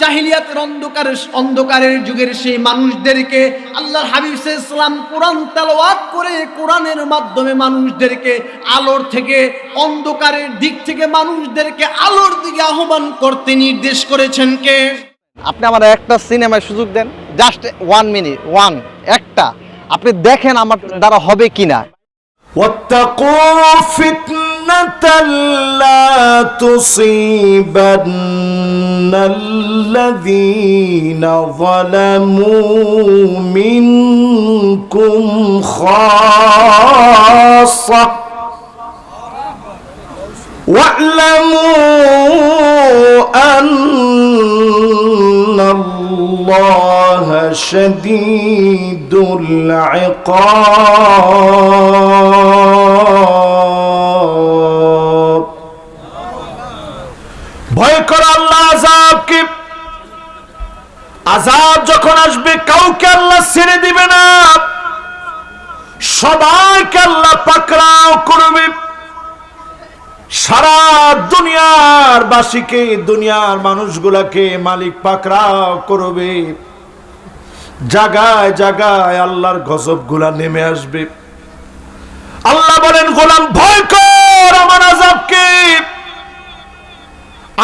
জাহিলিয়াতের অন্ধকারের অন্ধকারের যুগের সেই মানুষদেরকে আল্লাহর হাবিব ইসলাম কোরআন তেলাওয়াত করে কোরআনের মাধ্যমে মানুষদেরকে আলোর থেকে অন্ধকারের দিক থেকে মানুষদেরকে আলোর দিকে আহ্বান করতে নির্দেশ করেছেন কে? আপনি আমার একটা সিনেমায় সুযোগ দেন জাস্ট ওয়ান মিনিট ওয়ান একটা। আপনি দেখেন আমার দ্বারা হবে কিনা। না لا تصيبن الذين ظلموا منكم خاصة. واعلموا أن الله شديد العقاب. ভয় কর আল্লাহ আজাবকে আজাব যখন আসবে, কাউকে আল্লাহ ছেড়ে দিবে না। সবাইকে আল্লাহ পাকড়াও করবে। সারা দুনিয়ার বাসীকে, দুনিয়ার মানুষগুলাকে মালিক পাকড়াও করবে। জাগায় জাগায় আল্লাহর গজবগুলা নেমে আসবে। আল্লাহ বলেন, গোলাম, ভয় কর আমার আজাবকে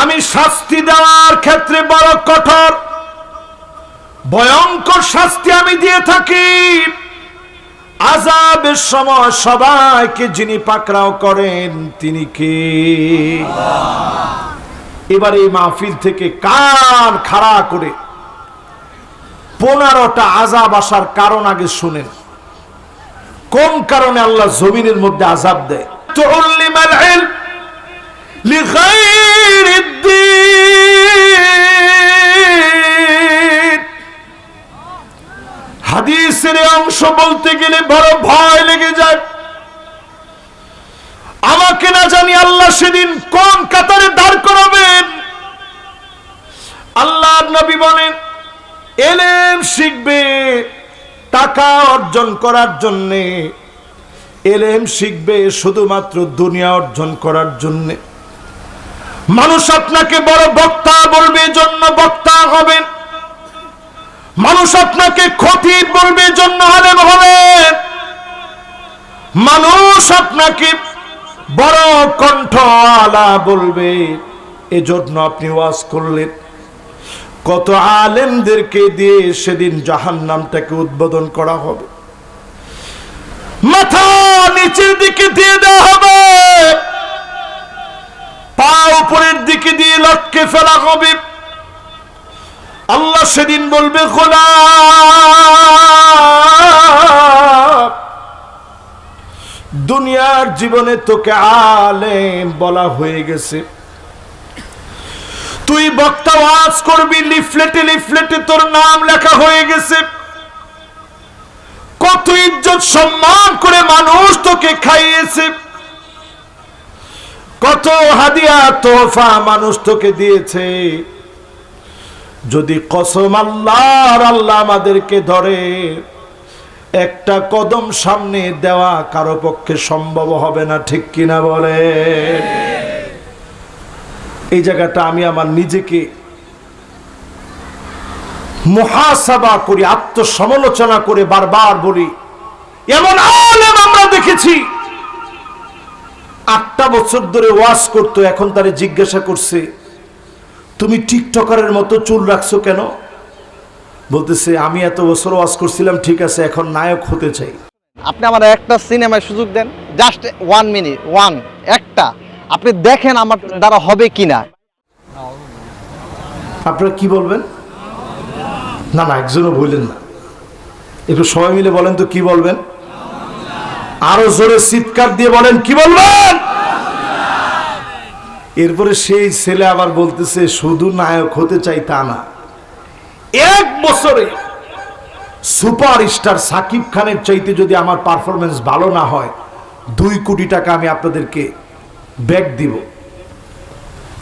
আমি শাস্তি দেওয়ার ক্ষেত্রে বড় কঠোর। ভয়ঙ্কর শাস্তি আমি দিয়ে থাকি। আজাবের সময় সবাইকে যিনি পাকড়াও করেন, তিনি কে? এবার এই মাহফিল থেকে কান খাড়া করে পনেরোটা আজাব আসার কারণ আগে শুনেন। কোন কারণে আল্লাহ জমিনের মধ্যে আজাব দেয়? হাদিসের অংশ বলতে গেলে বড় ভয় লেগে যায়। আমাকে না জানি আল্লাহ সেদিন কোন কাতারে দাঁড় করাবেন। আল্লাহ নবী বলেন, এলেম শিখবে টাকা অর্জন করার জন্যে। এলেম শিখবে শুধুমাত্র দুনিয়া অর্জন করার জন্যে। মানুষ আপনাকে বড় বক্তা বলবে, জন্য বক্তা হবেন। মানুষ আপনাকে ক্ষতি বলবে, জন্য আলেম হবে। মানুষ আপনাকে বড় কণ্ঠ আলা বলবে, এজন্য আপনি ওয়াজ করলেন। কত আলেমদেরকে দিয়ে সেদিন জাহান নামটাকে উদ্বোধন করা হবে। মাথা নিচের দিকে দিয়ে দেওয়া হবে। পা উপরের দিকে দিয়ে লটকে ফেলা হবে। সেদিন বলবে খোলা দুনিয়ার জীবনে তোকে আলেম বলা হয়ে গেছে। তুই বক্তা ওয়াজ করবি, লিফলেটে লিফলেটে তোর নাম লেখা হয়ে গেছে। কত ইজ্জত সম্মান করে মানুষ তোকে খাইয়েছে। কত হাদিয়া, তোহফা মানুষ তোকে দিয়েছে। যদি কসম আল্লাহর আল্লাহ আমাদেরকে ধরে, একটা কদম সামনে দেওয়া কারও পক্ষে সম্ভব হবে না, ঠিক কিনা বলে? এই জায়গাটা আমি আমার নিজেকে মহাসাবা করি, আত্মসমালোচনা করে বারবার বলি, এমন আলেম আমরা দেখেছি। আটটা বছর ধরে ওয়াজ করতো, এখন তারে জিজ্ঞাসা করছে তুমি টিকটকারের মতো চুল রাখছো কেন? বলতেছে আমি এত বছর ওয়াজ করছিলাম ঠিক আছে এখন নায়ক হতে চাই। আপনি আমার একটা সিনেমায় সুযোগ দেন জাস্ট ওয়ান মিনিট ওয়ান একটা। আপনি দেখেন আমার দ্বারা হবে কি না আপনারা কি বলবেন? না না একজনও বললেন না। একটু সবাই মিলে বলেন তো কি বলবেন? আরও জোরে চিৎকার দিয়ে বলেন কি বলবেন? এরপরে সেই ছেলে আবার বলতেছে, শুধু নায়ক হতে চাই তা না। এক বছরে সুপার স্টার সাকিব খানের চাইতে যদি আমার পারফরমেন্স ভালো না হয়, দুই কোটি টাকা আমি আপনাদেরকে ব্যাক দিব।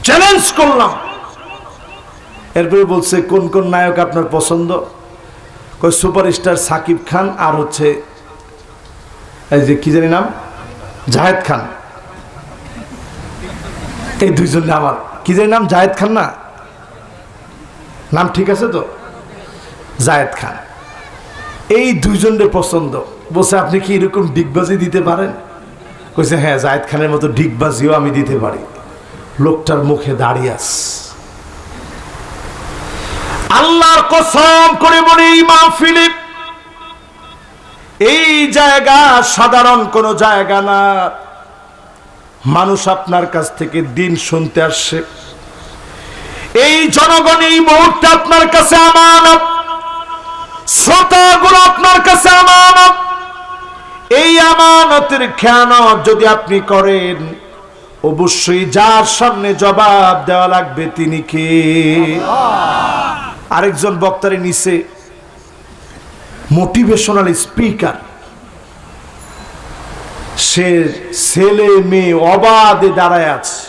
চ্যালেঞ্জ করলাম। এরপরে বলছে, কোন কোন নায়ক আপনার পছন্দ? কই সুপারস্টার সাকিব খান আর হচ্ছে, এই যে কি জানি নাম? জাহেদ খান। এই দুইজন আমার। কি জানি নাম? জাহেদ খান না? নাম ঠিক আছে তো? জায়েদ খান। এই দুইজনের পছন্দ। বলছে, আপনি কি এরকম ডিগবাজি দিতে পারেন? কইছে হ্যাঁ জায়েদ খানের মতো ডিগবাজিও আমি দিতে পারি। লোকটার মুখে দাঁড়িয়ে আস আল্লাহর কসম করে বলি এই মাহফিলে এই জায়গা সাধারণ কোনো জায়গা না। মানুষ আপনার কাছ থেকে দিন শুনতে আসছে এই জনগণ এই মুহূর্তে আপনার কাছে আমানত। শ্রোতাগুলো আপনার কাছে আমানত। এই আমানতের খেয়ানত যদি আপনি করেন, অবশ্যই যার সামনে জবাব দেওয়া লাগবে তিনি কে? আরেকজন বক্তারে নিচে মোটিভেশনাল স্পিকার সে ছেলে মেয়ে অবাধে দাঁড়ায় আছে।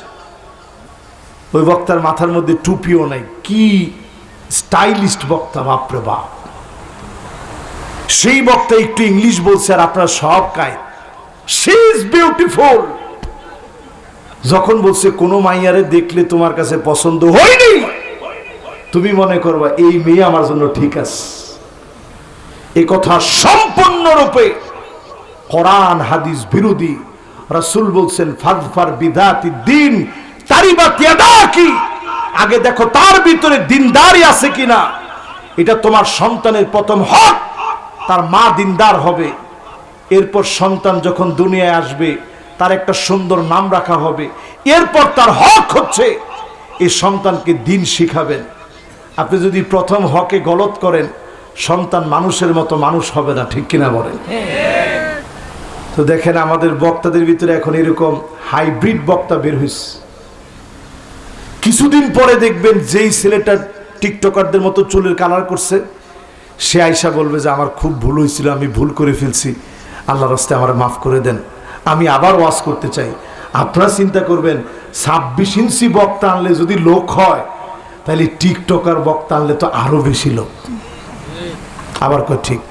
ওই বক্তার মাথার মধ্যে টুপিও নাই। কি স্টাইলিস্ট বক্তা, বাপরে বাপ। সেই বক্তা একটু ইংলিশ বলছে আর আপনার সব কায় সি ইজ বিউটিফুল যখন বলছে, কোনো মাইয়ারে দেখলে তোমার কাছে পছন্দ হয়নি? তুমি মনে করবা, এই মেয়ে আমার জন্য ঠিক আছে। এই কথা সম্পূর্ণরূপে কোরআন, হাদিস বিরোধী। রাসূল বলছেন ফাদফার বিদাতি দিন তারিবা তিয়াদা কি? আগে দেখো, তার ভিতরে দিনদারি আছে কিনা। এটা তোমার সন্তানের প্রথম হক, তার মা দিনদার হবে। এরপর সন্তান যখন দুনিয়ায় আসবে, তার একটা সুন্দর নাম রাখা হবে। এরপর তার হক হচ্ছে, এই সন্তানকে দিন শিখাবেন। আপনি যদি প্রথম হকে গলত করেন, সন্তান মানুষের মতো মানুষ হবে না, ঠিক কিনা বলেন? তো দেখেন আমাদের বক্তাদের ভিতরে এখন এরকম হাইব্রিড বক্তা বের হয়েছে কিছুদিন পরে দেখবেন যেই ছেলেটা টিকটকারদের মতো চুলের কালার করছে, সে আইসা বলবে যে, আমার খুব ভুল হয়েছিল আমি ভুল করে ফেলছি। আল্লাহ রাস্তে আমার মাফ করে দেন। আমি আবার ওয়াজ করতে চাই। আপনারা চিন্তা করবেন, ছাব্বিশ ইঞ্চি বক্তা আনলে যদি লোক হয়, তাহলে টিকটকার বক্তা আনলে তো আরও বেশি লোক। আবার কয়, ঠিক।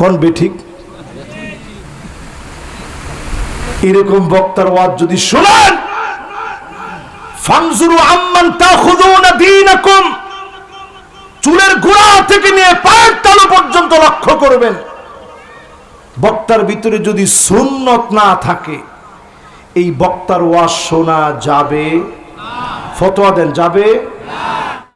কোন বে ঠিক এরকম বক্তার ওয়াজ যদি শোনেন, ফানজুরু আম্মান তাখুযুনা দীনাকুম, চুলের গোড়া থেকে নিয়ে পায়ের তালু পর্যন্ত লক্ষ্য করবেন। বক্তার ভিতরে যদি সুন্নত না থাকে, এই বক্তার ওয়াজ শোনা যাবে? ফতোয়া দেন, যাবে?